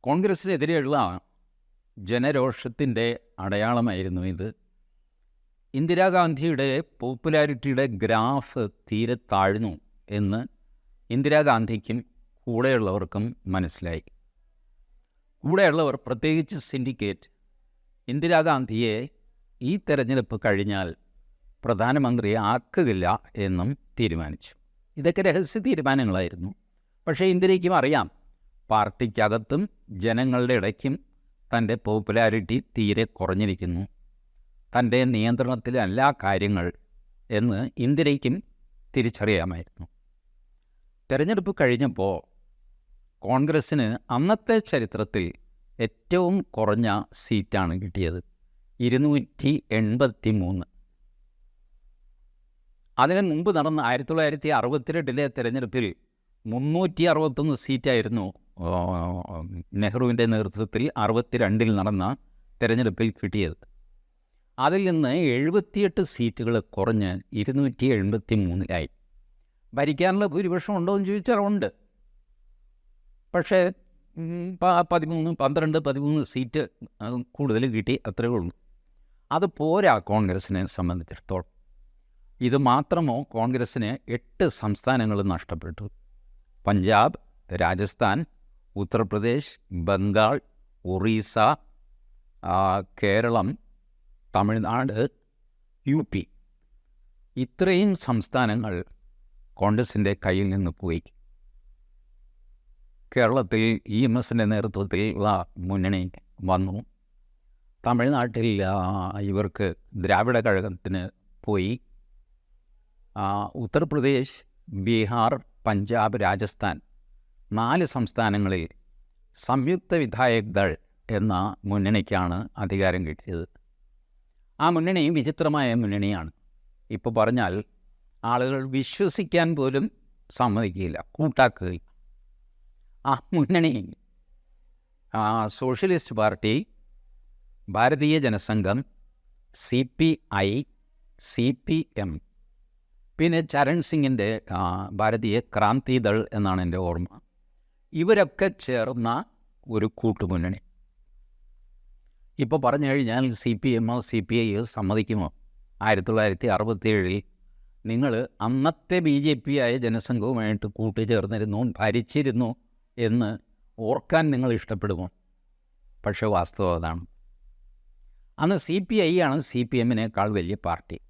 കോൺഗ്രസ്സിനെതിരെയുള്ള ജനരോഷത്തിന്റെ അടയാളമായിരുന്നു ഇത്. ഇന്ദിരാഗാന്ധിയുടെ പോപ്പുലാരിറ്റിയുടെ ഗ്രാഫ് തീരെ താഴ്ന്നു എന്ന് ഇന്ദിരാഗാന്ധിക്കും കൂടെയുള്ളവർക്കും മനസ്സിലായി. കൂടെയുള്ളവർ പ്രത്യേകിച്ച് സിൻഡിക്കേറ്റ് ഇന്ദിരാഗാന്ധിയെ ഈ തെരഞ്ഞെടുപ്പ് കഴിഞ്ഞാൽ പ്രധാനമന്ത്രി ആക്കുകയില്ല എന്നും തീരുമാനിച്ചു. ഇതൊക്കെ രഹസ്യ തീരുമാനങ്ങളായിരുന്നു. പക്ഷേ ഇന്ദിരയ്ക്കും അറിയാം പാർട്ടിക്കകത്തും ജനങ്ങളുടെ ഇടയ്ക്കും തന്റെ പോപ്പുലാരിറ്റി തീരെ കുറഞ്ഞിരിക്കുന്നു. തന്റെ നിയന്ത്രണത്തിലല്ല കാര്യങ്ങൾ എന്ന് ഇന്ദിരയ്ക്കും തിരിച്ചറിയാമായിരുന്നു. തിരഞ്ഞെടുപ്പ് കഴിഞ്ഞപ്പോൾ കോൺഗ്രസ്സിന് അന്നത്തെ ചരിത്രത്തിൽ ഏറ്റവും കുറഞ്ഞ സീറ്റാണ് കിട്ടിയത് ഇരുന്നൂറ്റി എൺപത്തി മൂന്ന് അതിന് മുമ്പ് നടന്ന ആയിരത്തി തൊള്ളായിരത്തി അറുപത്തിരണ്ടിലെ തെരഞ്ഞെടുപ്പിൽ മുന്നൂറ്റി അറുപത്തൊന്ന് സീറ്റായിരുന്നു നെഹ്റുവിന്റെ നേതൃത്വത്തിൽ അറുപത്തിരണ്ടിൽ നടന്ന തിരഞ്ഞെടുപ്പിൽ കിട്ടിയത്. അതിൽ നിന്ന് എഴുപത്തിയെട്ട് സീറ്റുകൾ കുറഞ്ഞ് ഇരുന്നൂറ്റി എൺപത്തി മൂന്നിലായി ഭരിക്കാനുള്ള ഭൂരിപക്ഷം ഉണ്ടോ എന്ന് ചോദിച്ചാൽ ഉണ്ട്. പക്ഷേ പതിമൂന്ന് പന്ത്രണ്ട് പതിമൂന്ന് സീറ്റ് കൂടുതൽ കിട്ടി അത്രയേ ഉള്ളൂ. അത് പോരാ കോൺഗ്രസിനെ സംബന്ധിച്ചിടത്തോളം. ഇത് മാത്രമോ കോൺഗ്രസ്സിന് എട്ട് സംസ്ഥാനങ്ങൾ നഷ്ടപ്പെട്ടു. Punjab Rajasthan Uttar Pradesh Bengal Orissa Keralam Tamil Nadu U P. ഇത്രയും സംസ്ഥാനങ്ങൾ കോൺഗ്രസിന്റെ കയ്യിൽ നിന്ന് പോയി. കേരളത്തിൽ ഇ എം എസിന്റെ നേതൃത്വത്തിലുള്ള മുന്നണി വന്നു. തമിഴ്നാട്ടിൽ ഇവർക്ക് ദ്രാവിഡ കഴകത്തിന് പോയി. ഉത്തർപ്രദേശ് ബീഹാർ പഞ്ചാബ് രാജസ്ഥാൻ നാല് സംസ്ഥാനങ്ങളിൽ സംയുക്ത വിധായക് ദൾ എന്ന മുന്നണിക്കാണ് അധികാരം കിട്ടിയത്. ആ മുന്നണി വിചിത്രമായ മുന്നണിയാണ്. ഇപ്പോൾ പറഞ്ഞാൽ ആളുകൾ വിശ്വസിക്കാൻ പോലും സമ്മതിക്കില്ല കൂട്ടാക്കുകയില്ല. ആ മുന്നണി socialist party Bharatiya Janasangham C P I C P M പിന്നെ ചരൺ സിംഗിന്റെ ഭാരതീയ ക്രാന്തി ദൾ എന്നാണ് എന്റെ ഓർമ്മ. ഇവരൊക്കെ ചേർന്ന ഒരു കൂട്ടുമുന്നണി. ഇപ്പോൾ പറഞ്ഞു കഴിഞ്ഞാൽ സി പി എമ്മോ സി പി ഐയോ സമ്മതിക്കുമോ ആയിരത്തി തൊള്ളായിരത്തി അറുപത്തേഴിൽ നിങ്ങൾ അന്നത്തെ ബി ജെ പി ആയ ജനസംഘവുമായിട്ട് കൂട്ടുചേർന്നിരുന്നു ഭരിച്ചിരുന്നു എന്ന് ഓർക്കാൻ നിങ്ങൾ ഇഷ്ടപ്പെടുമോ? പക്ഷേ വാസ്തവം അതാണ്. അന്ന് സി പി ഐ ആണ് സി പി എമ്മിനേക്കാൾ വലിയ പാർട്ടി.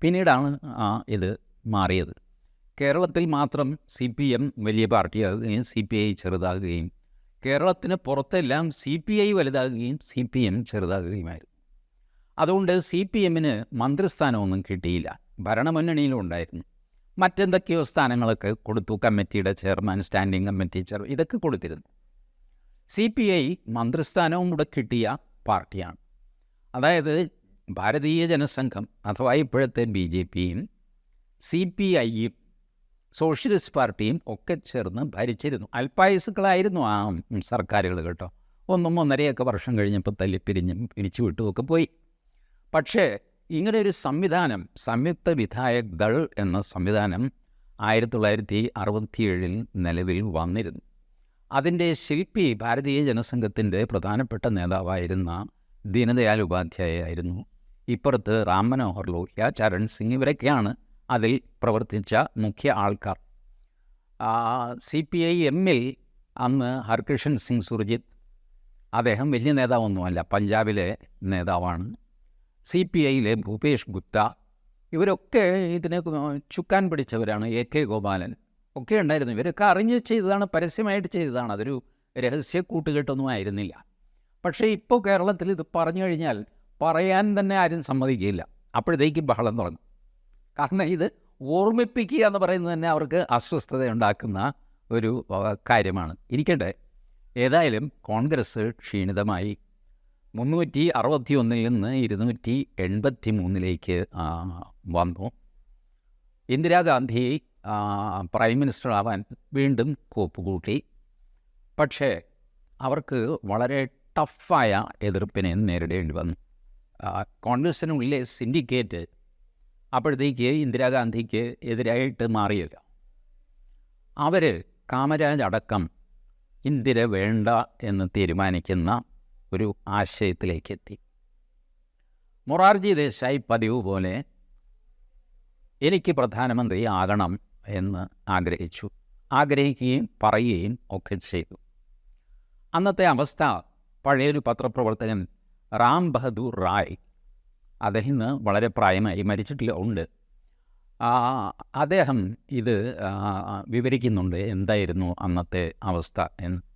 പിന്നീടാണ് ആ ഇത് മാറിയത്. കേരളത്തിൽ മാത്രം സി പി എം വലിയ പാർട്ടിയാകുകയും സി പി ഐ ചെറുതാകുകയും കേരളത്തിന് പുറത്തെല്ലാം സി പി ഐ വലുതാകുകയും സി പി എം ചെറുതാകുകയുമായിരുന്നു. അതുകൊണ്ട് സി പി എമ്മിന് മന്ത്രിസ്ഥാനമൊന്നും കിട്ടിയില്ല. ഭരണമുന്നണിയിലും ഉണ്ടായിരുന്നു. മറ്റെന്തൊക്കെയോ സ്ഥാനങ്ങളൊക്കെ കൊടുത്തു. കമ്മിറ്റിയുടെ ചെയർമാൻ സ്റ്റാൻഡിംഗ് കമ്മിറ്റി ചെയർ ഇതൊക്കെ കൊടുത്തിരുന്നു. സി പി ഐ മന്ത്രിസ്ഥാനവും കൂടെ കിട്ടിയ പാർട്ടിയാണ്. അതായത് ഭാരതീയ ജനസംഘം അഥവാ ഇപ്പോഴത്തെ ബി ജെ പിയും സി പി ഐയും സോഷ്യലിസ്റ്റ് പാർട്ടിയും ഒക്കെ ചേർന്ന് ഭരിച്ചിരുന്നു. അല്പായുസുക്കളായിരുന്നു ആ സർക്കാരുകൾ കേട്ടോ. ഒന്നും ഒന്നരയൊക്കെ വർഷം കഴിഞ്ഞപ്പോൾ തല്ലിപ്പിരിഞ്ഞും പിരിച്ചു വിട്ടുമൊക്കെ പോയി. പക്ഷേ ഇങ്ങനെ ഒരു സംവിധാനം സംയുക്ത വിധായക് ദൾ എന്ന സംവിധാനം ആയിരത്തി തൊള്ളായിരത്തി അറുപത്തിയേഴിൽ നിലവിൽ വന്നിരുന്നു. അതിന്റെ ശില്പി ഭാരതീയ ജനസംഘത്തിന്റെ പ്രധാനപ്പെട്ട നേതാവായിരുന്ന ദീനദയാൽ ഉപാധ്യായ ആയിരുന്നു. ഇപ്പുറത്ത് റാം മനോഹർ ലോഹ്യ ചരൺ സിംഗ് ഇവരൊക്കെയാണ് അതിൽ പ്രവർത്തിച്ച മുഖ്യ ആൾക്കാർ. സി പി ഐ എമ്മിൽ അന്ന് ഹർകൃഷൻ സിംഗ് സുർജിത്ത് അദ്ദേഹം വലിയ നേതാവൊന്നുമല്ല പഞ്ചാബിലെ നേതാവാണ്. സി പി ഐയിലെ ഭൂപേഷ് ഗുപ്ത ഇവരൊക്കെ ഇതിനെ ചുക്കാൻ പിടിച്ചവരാണ് എ കെ ഗോപാലൻ. ഒക്കെ ഉണ്ടായിരുന്നു. ഇവരൊക്കെ അറിഞ്ഞ് ചെയ്തതാണ് പരസ്യമായിട്ട് ചെയ്തതാണ്. അതൊരു രഹസ്യ കൂട്ടുകെട്ടൊന്നും ആയിരുന്നില്ല. പക്ഷേ ഇപ്പോൾ കേരളത്തിൽ ഇത് പറഞ്ഞു കഴിഞ്ഞാൽ പറയാൻ തന്നെ ആരും സമ്മതിക്കില്ല അപ്പോഴത്തേക്ക് ബഹളം തുടങ്ങും. കാരണം ഇത് ഓർമ്മിപ്പിക്കുക എന്ന് പറയുന്നത് തന്നെ അവർക്ക് അസ്വസ്ഥത ഉണ്ടാക്കുന്ന ഒരു കാര്യമാണ്. ഇരിക്കട്ടെ. ഏതായാലും കോൺഗ്രസ് ക്ഷീണിതമായി. മുന്നൂറ്റി അറുപത്തി ഒന്നിൽ നിന്ന് ഇരുന്നൂറ്റി എൺപത്തി മൂന്നിലേക്ക് വന്നു. ഇന്ദിരാഗാന്ധി പ്രൈം മിനിസ്റ്റർ ആവാൻ വീണ്ടും കോപ്പ് കൂട്ടി പക്ഷേ അവർക്ക് വളരെ ടഫായ എതിർപ്പിനെ നേരിടേണ്ടി വന്നു. കോൺഗ്രസിനുള്ളിലെ സിൻഡിക്കേറ്റ് അപ്പോഴത്തേക്ക് ഇന്ദിരാഗാന്ധിക്ക് എതിരായിട്ട് മാറിയില്ല. അവർ കാമരാജ് അടക്കം ഇന്ദിര വേണ്ട എന്ന് തീരുമാനിക്കുന്ന ഒരു ആശയത്തിലേക്ക് എത്തി മൊറാർജി ദേശായി പതിവ് പോലെ എനിക്ക് പ്രധാനമന്ത്രി ആകണം എന്ന് ആഗ്രഹിച്ചു. ആഗ്രഹിക്കുകയും പറയുകയും ഒക്കെ ചെയ്തു. അന്നത്തെ അവസ്ഥ പഴയൊരു പത്രപ്രവർത്തകൻ റാം ബഹദൂർ റായ് അദ്ദേഹം ഇന്ന് വളരെ പ്രായമായി മരിച്ചിട്ടില്ല ഉണ്ട്. അദ്ദേഹം ഇത് വിവരിക്കുന്നുണ്ട്. എന്തായിരുന്നു അന്നത്തെ അവസ്ഥ എന്ന്.